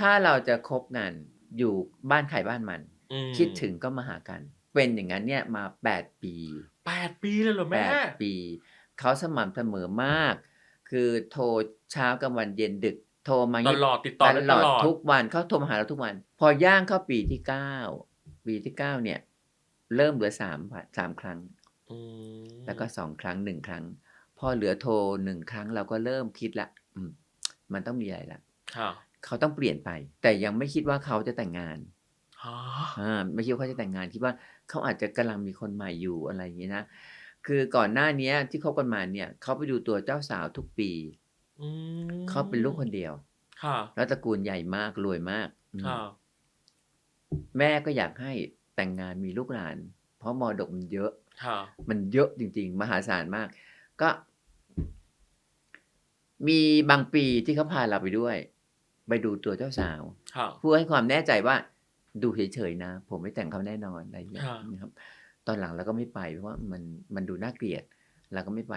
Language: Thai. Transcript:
ถ้าเราจะคบกันอยู่บ้านใครบ้านมัน อืมคิดถึงก็มาหากัน เป็นอย่างนั้นเนี่ยมาแปดปีแปดปีเลยเหรอแปแม่ดปี เขาสม่ำเสมอมาก คือโทรเช้ากลางวันเย็นดึกโทรมาตเงียบลอดติดต่อได้ตตลอดลอดทุกวันเขาโทรมาหาเราทุกวัน พอย่างเข้าปีที่เก้าปีที่เก้าเนี่ย เริ่มเหลือสามสามครั้ง อืมแล้วก็สองครั้งหนึ่งครั้ง พอเหลือโทรหนึ่งครั้งเราก็เริ่มคิดละอืมมันต้องมีอะไรละ ค่ะ เขาต้องเปลี่ยนไป แต่ยังไม่คิดว่าเขาจะแต่งงานฮะอ่าไม่คิดว่าเขาจะแต่งงานคิดว่าเขาอาจจะกำลังมีคนใหม่อยู่อะไรอย่างนี้นะคือก่อนหน้าเนี้ยที่คบกันมาเนี่ยเขาไปดูตัวเจ้าสาวทุกปีอืมเขาเป็นลูกคนเดียว ค่ะ แล้วตระกูลใหญ่มากรวยมากอืมค่ะแม่ก็อยากให้แต่งงานมีลูกหลาน เพราะมรดกมันเยอะค่ะมันเยอะจริง ๆ มหาศาลมาก ก็ มีบางปีที่เขาพาเราไปด้วย ไปดูตัวเจ้าสาวค่ะเพื่อให้ความแน่ใจว่าดูเฉยๆนะ ผมไม่แต่งเขาแน่นอนอะไรอย่างเงี้ยค่ะนะครับ ตอนหลังเราก็ไม่ไปเพราะว่ามันมันดูน่าเกลียดเราก็ไม่ไป